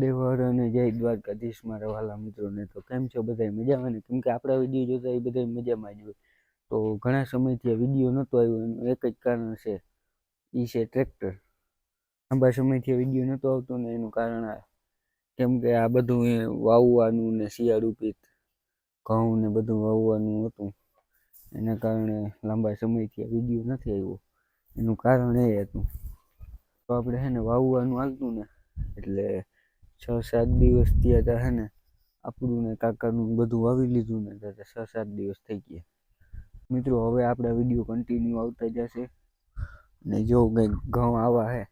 દેવર અને જય દ્વારકાધીશ મારા વાલા મિત્રોને તો કેમ છો બધા મજામાં ને? કેમ કે આપણા વીડિયો જોતા એ બધા મજામાં જ હોય. તો ઘણા સમયથી આ વીડિયો નહોતો આવ્યો, એનું એક જ કારણ છે એ છે ટ્રેક્ટર. લાંબા સમયથી આ વીડિયો નહોતો આવતો ને એનું કારણ કેમ કે આ બધું એ વાવવાનું ને શિયાળુ પીત ઘઉં ને બધું વાવવાનું હતું. એના કારણે લાંબા સમયથી આ વીડિયો નથી આવ્યો. એનું કારણ એ હતું. તો આપણે છે ને વાવવાનું આવતું ને, એટલે છ સાત દિવસ થયા હતા હે ને આપણું ને કાકાનું બધું વાવી લીધું ને ત્યાં છ સાત દિવસ થઈ ગયા. મિત્રો, હવે આપણા વીડિયો કન્ટિન્યુ આવતા જશે. ને જો કંઈક ઘઉં આવા હે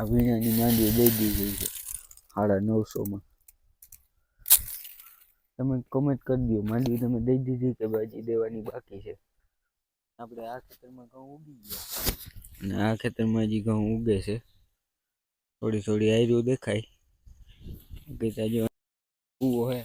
આ વીણાની માંડવી દઈ દીધી છે સાડા નવસોમાં તમે કોમેન્ટ કરી દો માંડવી તમે દઈ દીધી કે બાજી દેવાની બાકી છે આપણે આ ખેતરમાં ઘઉં ઉગી ગયા અને આ ખેતરમાં હજી ઘઉં ઉગે છે થોડી થોડી આયરું દેખાય કે તાજો કૂવો હે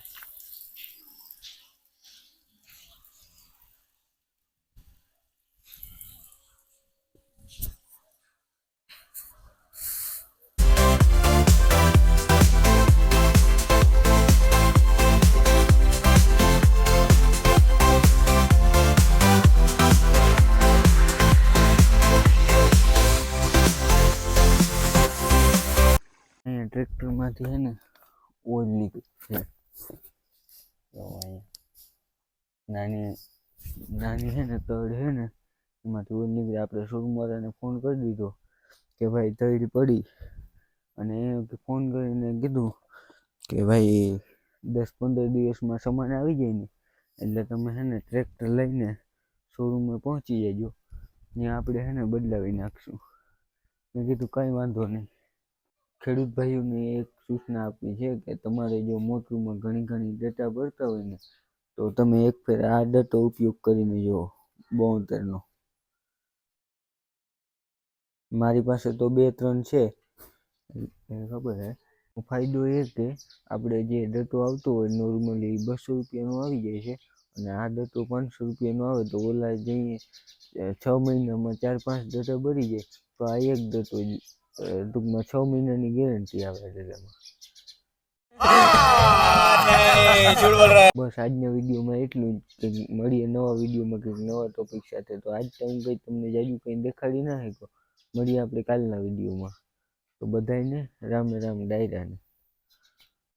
ટ્રેક્ટરમાંથી છે ને ઓઇલ લીક છે. નાની નાની છે ને તળ છે ને એમાંથી ઓઇલ નીકળે. આપણે શોરૂમવાળાને ફોન કરી દીધો કે ભાઈ તળ પડી અને એ ફોન કરીને કીધું કે ભાઈ દસ પંદર દિવસમાં સામાન આવી જાય ને એટલે તમે છે ને ટ્રેક્ટર લઈને શોરૂમે પહોંચી જજો. ત્યાં આપણે છે ને બદલાવી નાખશું. મેં કીધું કાંઈ વાંધો નહીં. ખેડૂત ભાઈઓને એક સૂચના આપવી છે કે તમારે જો મોટરમાં ઘણી ઘણી ડેટા ભરતા હોય ને, તો તમે એક ફેર આ ડેટો ઉપયોગ કરીને જુઓ બોતેરનો. મારી પાસે તો બે ત્રણ છે. ખબર હે? ફાયદો એ કે આપણે જે ડેટો આવતો હોય નોર્મલી બસો રૂપિયાનો આવી જાય છે અને આ ડેટો પાંચસો રૂપિયાનો આવે તો ઓલા જઈએ, છ મહિનામાં ચાર પાંચ ડેટા ભરી જાય, તો આ એક ડેટો ટૂંકમાં છ મહિનાની ગેરંટી આવે છે તેમાં. બસ આજના વિડીયોમાં એટલું જ. મળીએ નવા વિડીયોમાં કંઈક નવા ટોપિક સાથે. તો આજ તો હું કંઈ તમને જાજુ કંઈ દેખાડી ના શકો મળીએ આપણે કાલના વિડીયોમાં. તો બધાને રામ રામ, ડાયરાને.